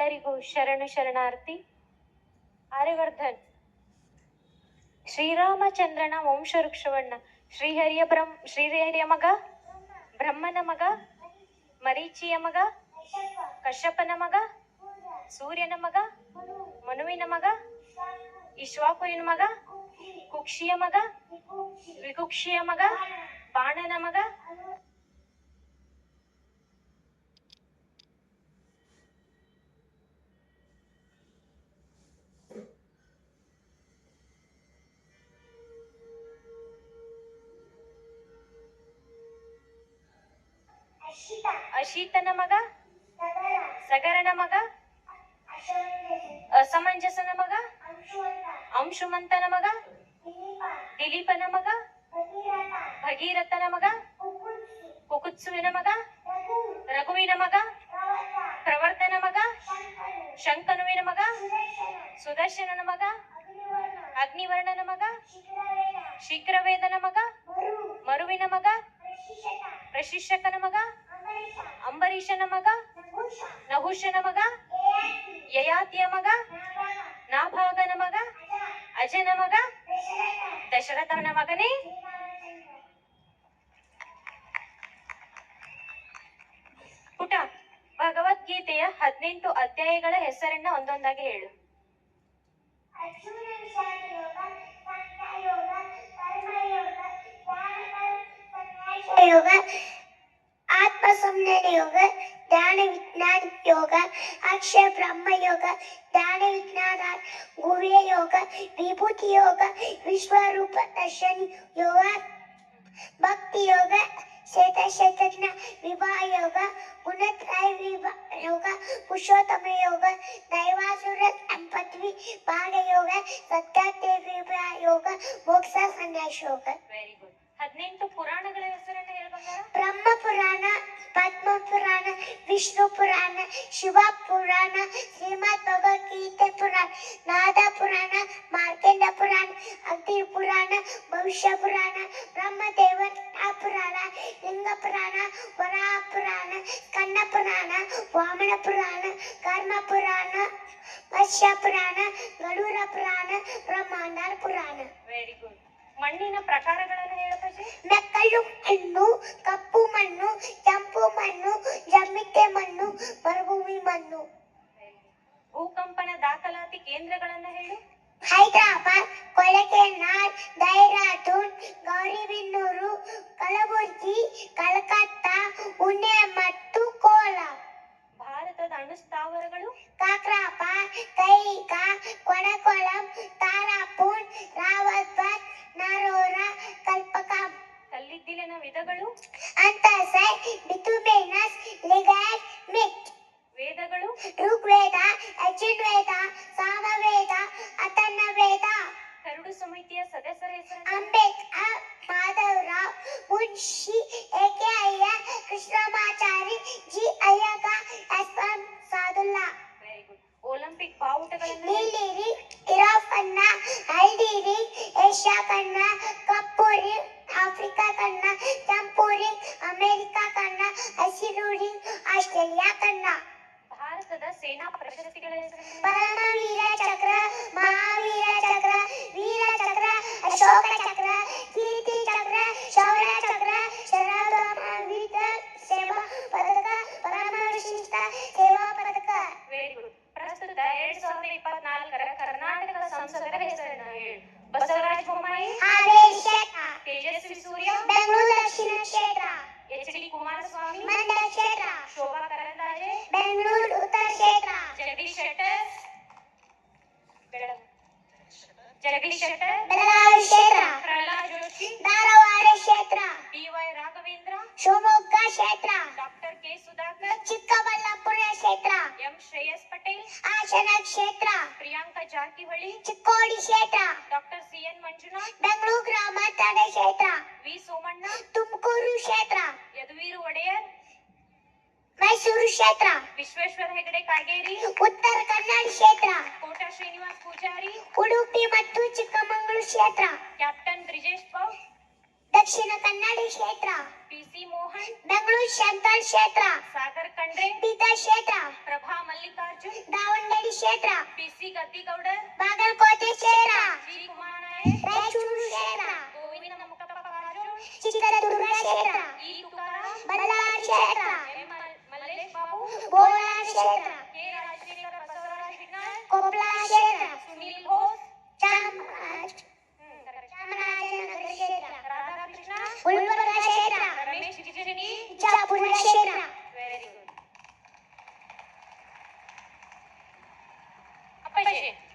ಎಲ್ಲರಿಗೂ ಶರಣ ಶರಣಾರ್ಥಿ ಆರ್ಯವರ್ಧನ್ ಶ್ರೀರಾಮಚಂದ್ರನ ವಂಶವೃಕ್ಷವಣ್ಣ ಶ್ರೀಹರಿಯ ಬ್ರಹ್ಮ ಶ್ರೀಹರಿಯ ಮಗ ಬ್ರಹ್ಮನ ಮಗ ಮರೀಚಿಯ ಮಗ ಕಶ್ಯಪನ ಮಗ ಸೂರ್ಯನ ಮಗ ಮನುವಿನ ಮಗ ಇಶ್ವಾಕುರಿನ ಮಗ ಕುಕ್ಷಿಯ ಮಗ ವಿಕುಕ್ಷಿಯ ಮಗ ಬಾಣನ ಮಗ ಅಶೀತನ ಮಗ ಸಗರನ ಮಗ ಅಸಮಂಜಸನ ಮಗ ಅಂಶುಮಂತನ ಮಗ ದಿಲೀಪನ ಮಗ ಭಗೀರಥನ ಮಗ ಕುಕುತ್ಸುವಿನ ಮಗ ರಘುವಿನ ಮಗ ಪ್ರವರ್ಧನ ಮಗ ಶಂಕನುವಿನ ಮಗ ಸುದರ್ಶನನ ಮಗ ಅಗ್ನಿವರ್ಣನ ಮಗ ಶೀಘ್ರವೇದನ ಮಗ ಮರುವಿನ ಮಗ ಪ್ರಶಿಕ್ಷಕನ ಮಗ ಅಂಬರೀಷನ ಮಗ ನಹುಷನ ಮಗ ಯಯಾತಿಯ ಮಗ ನಾಭಾಗನ ಮಗ ಅಜನ ಮಗ ದಶರಥನ ಮಗನೇ ಪುಟ ಭಗವದ್ಗೀತೆಯ ಹದಿನೆಂಟು ಅಧ್ಯಾಯಗಳ ಹೆಸರನ್ನ ಒಂದೊಂದಾಗಿ ಹೇಳು ಯೋಗ आत्मसंज्ञान योग ध्यान विज्ञान योग अक्षय ब्रह्म योग ध्यान विज्ञान गुह्य योग विभूति योग विश्व रूप दर्शन योग भक्ति योग शेत क्षेत्रज्ञ विवाह योग गुणत्रय विवाह योग पुरुषोत्तम योग दैवासुर संपत्ति भाग योग सत्या योग मोक्ष संन्यास योग वेरी गुड ಹದಿನೆಂಟು ಪುರಾಣಗಳ ಹೆಸರನ್ನ ಹೇಳ್ಬಂಗಾರ ಬ್ರಹ್ಮ ಪುರಾಣ ಪದ್ಮ ಪುರಾಣ ವಿಷ್ಣು ಪುರಾಣ ಶಿವ ಪುರಾಣ ಶ್ರೀಮದ್ ಭಗವದ್ಗೀತೆ ಪುರಾಣ ನಾದ ಪುರಾಣ ಮಾರ್ಕಂಡ ಪುರಾಣ ಅಗ್ನಿ ಪುರಾಣ ಭವಿಷ್ಯ ಪುರಾಣ ಬ್ರಹ್ಮದೇವ ಪುರಾಣ ಲಿಂಗ ಪುರಾಣ ವರಾಹ ಪುರಾಣ ಕನ್ನ ಪುರಾಣ ವಾಮನ ಪುರಾಣ ಕರ್ಮ ಪುರಾಣ ಮತ್ಸ್ಯ ಪುರಾಣ ಗರುಡ ಪುರಾಣ ಬ್ರಹ್ಮಾಂಡ ಪುರಾಣ ವೆರಿ ಗುಡ್ ಮಣ್ಣಿನ ಪ್ರಕಾರಗಳನ್ನು ಹೇಳಬಹುದು ಮೆಕ್ಕಲು ಮಣ್ಣು ಕಪ್ಪು ಮಣ್ಣು ಕೆಂಪು ಮಣ್ಣು ಜಮಿಕೆ ಮಣ್ಣು ಮರುಭೂಮಿ ಮಣ್ಣು ಭೂಕಂಪನ ದಾಖಲಾತಿ ಕೇಂದ್ರಗಳನ್ನು ಹೇಳಿ ಹೈದರಾಬಾದ್ ಕೊಳಕೆನಾಳ್ ದೈರಾದೂನ್ ಗೌರಿಬಿನ್ನೂರು ಕಲಬುರ್ಗಿ ಕಲ್ಕತ್ತಾ ಪುಣೆ ಮತ್ತು ಕೋಲ ಭಾರತದ ಅಣು ಸ್ಥಾವರಗಳು ಕಾಕ್ರಾಬಾದ್ ಕೈಗಾ ಕೊಡಕೊಳಂ ತಾರಾಪುರ್ ರಾವತ್ ನಾರೋರ ಕಲ್ಪಕ ಕಲ್ಲಿದ್ದಿಲಿನ ವಿಧಗಳು ಅಂತಸೈ ಬಿತುಬೇನಸ್ ಲಿಗೈಡ್ ಮಿಕ್ ವೇದಗಳು ಋಗ್ವೇದ ಯಜುರ್ವೇದ ಸಾಮವೇದ ಅತನ್ನ ವೇದ ಕರುಡು ಸಮಿತಿಯ ಸದಸ್ಯರ ಹೆಸರು Ambedkar Madhavrao Munshi A K Ayya Krishnamachari G ಸೇನಾ ಪ್ರಶಸ್ತಿಗಳ ಹೆಸರನ್ನು ಪರಮವೀರ ಚಕ್ರ ಮಹಾವೀರ ಚಕ್ರ ವೀರ ಚಕ್ರ ಅಶೋಕ ಚಕ್ರ ಕೀರ್ತಿ ಚಕ್ರ ಶೌರ್ಯ ಚಕ್ರ ಶರದಮವೀರ ಸೇವಾ ಪದಕ ಪರಮ ವಿಶಿಷ್ಟ ಸೇವಾ ಪದಕ ವೆರಿ ಗುಡ್ ಪ್ರಸ್ತುತ ಎರಡ್ ಸಾವಿರದ ಇಪ್ಪತ್ನಾಲ್ಕರ ಕರ್ನಾಟಕ ಸಂಸದರ ಹೆಸರನ್ನು ಹೇಳು ಬಸವರಾಜ ಬೊಮ್ಮಾಯಿ ಹಾವೇರಿ ಕ್ಷೇತ್ರ ತೇಜಸ್ವಿ ಸೂರ್ಯ ಬೆಂಗಳೂರು ದಕ್ಷಿಣ ಕ್ಷೇತ್ರ ಎಚ್ ಡಿ ಕುಮಾರಸ್ವಾಮಿ ಮಂಡ್ಯ ಕ್ಷೇತ್ರ ಶೋಭಾ ಕರಂದ್ಲಾಜೆ ಬೆಂಗಳೂರು ಜಗದೀಶ್ ಶೆಟ್ಟರ್ ಬೆಳಗಾವಿ ಕ್ಷೇತ್ರ ಪ್ರಹ್ಲಾದ್ ಜೋಶಿ ಧಾರವಾಡ ಕ್ಷೇತ್ರ ಡಿ ವೈ ರಾಘವೇಂದ್ರ ಶಿವಮೊಗ್ಗ ಕ್ಷೇತ್ರ ಡಾಕ್ಟರ್ ಕೆ ಸುಧಾಕರ್ ಚಿಕ್ಕಬಳ್ಳಾಪುರ ಕ್ಷೇತ್ರ ಎಂ ಶ್ರೇಯಸ್ ಪಟೇಲ್ ಹಾಸನ ಕ್ಷೇತ್ರ ಪ್ರಿಯಾಂಕಾ ಜಾರಕಿಹೊಳಿ ಚಿಕ್ಕೋಡಿ ಕ್ಷೇತ್ರ doctor C N Manjunath Bengaluru ಗ್ರಾಮಾಂತರ ಕ್ಷೇತ್ರ ವಿ ಸೋಮಣ್ಣ ತುಮಕೂರು ಕ್ಷೇತ್ರ ಯದುವೀರು ಒಡೆಯರ್ ಮೈಸೂರು ಕ್ಷೇತ್ರ ವಿಶ್ವೇಶ್ವರ ಹೆಗಡೆ ಕಾಗೇರಿ ಉತ್ತರ ಕನ್ನಡ ಕ್ಷೇತ್ರ ಕೋಟ ಶ್ರೀನಿವಾಸ್ ಪೂಜಾರಿ ಉಡುಪಿ ಮತ್ತು ಚಿಕ್ಕಮಗಳೂರು ಕ್ಷೇತ್ರ ಕ್ಯಾಪ್ಟನ್ ಬ್ರಿಜೇಶ್ ಪೌ ದಕ್ಷಿಣ ಕನ್ನಡ ಕ್ಷೇತ್ರ ಪಿಸಿ ಮೋಹನ್ ಬೆಂಗಳೂರು ಶಾಂತಲ್ ಕ್ಷೇತ್ರ ಸಾಗರ್ ಕಂಡ್ರೆ ಬೀದರ್ ಕ್ಷೇತ್ರ ಪ್ರಭಾ ಮಲ್ಲಿಕಾರ್ಜುನ್ ದಾವಣಗೆರೆ ಕ್ಷೇತ್ರ ಪಿಸಿ ಗದ್ದಿಗೌಡರ್ ಬಾಗಲಕೋಟೆ ಕ್ಷೇತ್ರ ಶ್ರೀ ಕುಮಾರ ರಾಯಚೂರು ಕ್ಷೇತ್ರ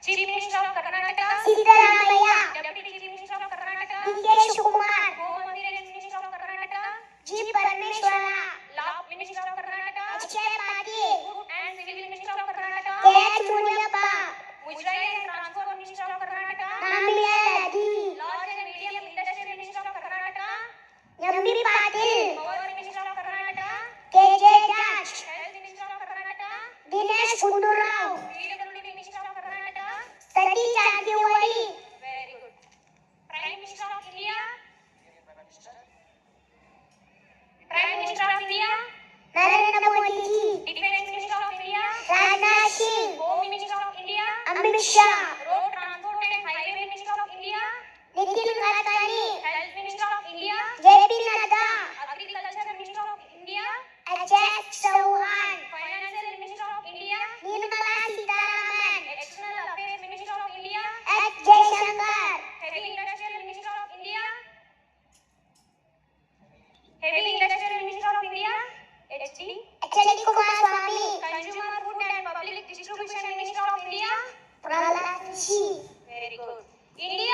Chief Minister of Karnataka Siddaramaiah, Deputy Chief Minister of Karnataka D.K. Shivakumar, Home Minister of Karnataka G. Parameswara, Law Minister of Karnataka Akshay Patil, and Civil Minister of Karnataka K. Munniyappa, Mujra and Transport Minister of Karnataka Nambiya Raghi, Large and Medium Industry Minister of Karnataka M.P. Patil, Power Minister of Karnataka K. J. Raj, Health Minister of Karnataka Dinesh Gundurrao. Defense Minister of India, Rajnath Singh. Home Minister of India, Amit Shah. Road Transport Minister of India, Nitin Gadkari. Health Minister of India, JP Nadda. Agriculture Minister of India, Ajay Chauhan. Financial Minister of India, Nirmala Sitaraman. External Affairs Minister of India, S. Jaishankar.